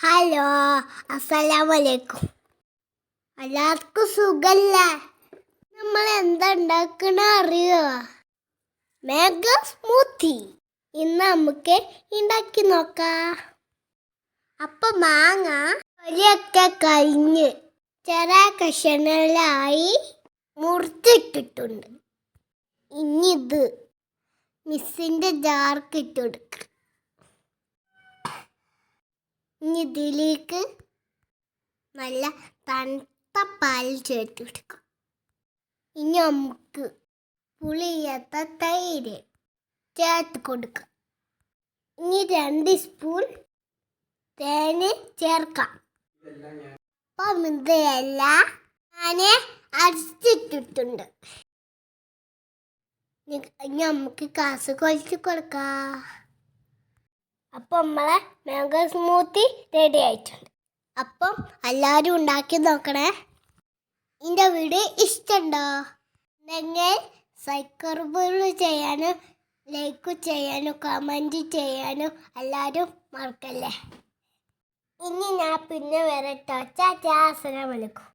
Hello അസ്സലാമലൈക്കും. എല്ലാവർക്കും സുഖല്ലേ? നമ്മൾ എന്താ ഉണ്ടാക്കണ അറിയോ? മാംഗോ സ്മൂത്തി ഇന്ന് നമുക്ക് ഉണ്ടാക്കി നോക്കാം. അപ്പൊ മാങ്ങ തൊലിയൊക്കെ കഴിഞ്ഞ് ചെറിയ കഷണലായി മുറിച്ചിട്ടിട്ടുണ്ട്. ഇനി ഇത് മിസ്സിന്റെ ജാർക്ക് ഇട്ട് ഇനി ഇതിലേക്ക് നല്ല തണുത്ത പാൽ ചേർത്ത് കൊടുക്കാം. ഇനി നമുക്ക് പുളിയത്ത തൈര് ചേർത്ത് കൊടുക്കാം. ഇനി രണ്ട് സ്പൂൺ തേന് ചേർക്കാം. അപ്പം ഇതെല്ലാം ഞാൻ ഇനി നമുക്ക് കാസ് കുഴച്ച് കൊടുക്കാം. അപ്പം നമ്മളെ മാംഗോ സ്മൂത്തി റെഡി ആയിട്ടുണ്ട്. അപ്പം എല്ലാവരും ഉണ്ടാക്കി നോക്കണേ. എന്റെ വീട് ഇഷ്ടമുണ്ടോ നിങ്ങൾ സൈക്കർബ് ചെയ്യാനും ലൈക്ക് ചെയ്യാനും കമന്റ് ചെയ്യാനും എല്ലാവരും മറക്കല്ലേ. ഇനി ഞാൻ പിന്നെ വരട്ടോ. ചാച്ചാ അസ്സലാമലൈക്കും